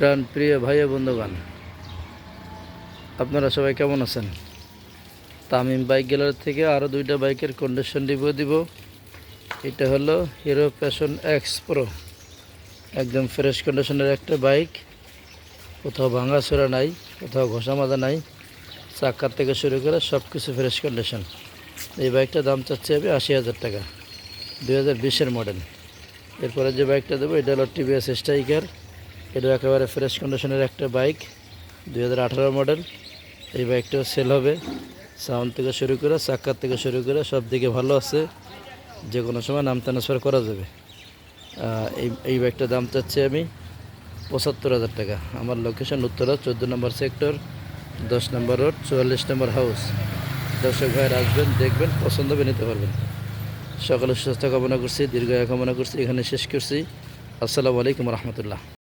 প্রাণ প্রিয় ভাই বন্ধুগণ, আপনারা সবাই কেমন আছেন? তামিম বাইক গ্যালারি থেকে আরও দুইটা বাইকের কন্ডিশন রিভিউ দিব। এটা হলো হিরো প্যাশন এক্স প্রো একদম ফ্রেশ কন্ডিশনের একটা বাইক। কোথাও ভাঙাচোরা নাই, কোথাও ঘষা মাজা নাই। চাকার থেকে শুরু করে সব কিছু ফ্রেশ কন্ডিশন এই বাইকটার দাম চাচ্ছে আমি আশি হাজার টাকা, দুই হাজার বিশের মডেল এরপরে যে বাইকটা দেবো, এটা হলো টিভিএস স্ট্রাইকার এটা একেবারে ফ্রেশ কন্ডিশনের একটা বাইক দুই হাজার আঠারো মডেল এই বাইকটাও সেল হবে। সাউন্ড থেকে শুরু করে চাক্কার থেকে শুরু করে, সব দিকে ভালো আছে। যে কোনো সময় নাম ট্রান্সফার করা যাবে। এই এই বাইকটার দাম চাচ্ছি আমি পঁচাত্তর হাজার টাকা। আমার লোকেশন উত্তরা, চোদ্দ নম্বর সেক্টর দশ নম্বর রোড চুয়াল্লিশ নম্বর হাউস দর্শক ভাইয়ের আসবেন, দেখবেন, পছন্দ হবে নিতে পারবেন। সকালে সুস্থ কামনা করছি, দীর্ঘায়ু কামনা করছি, এখানে শেষ করছি। আসসালামু আলাইকুম রহমতুল্লাহ।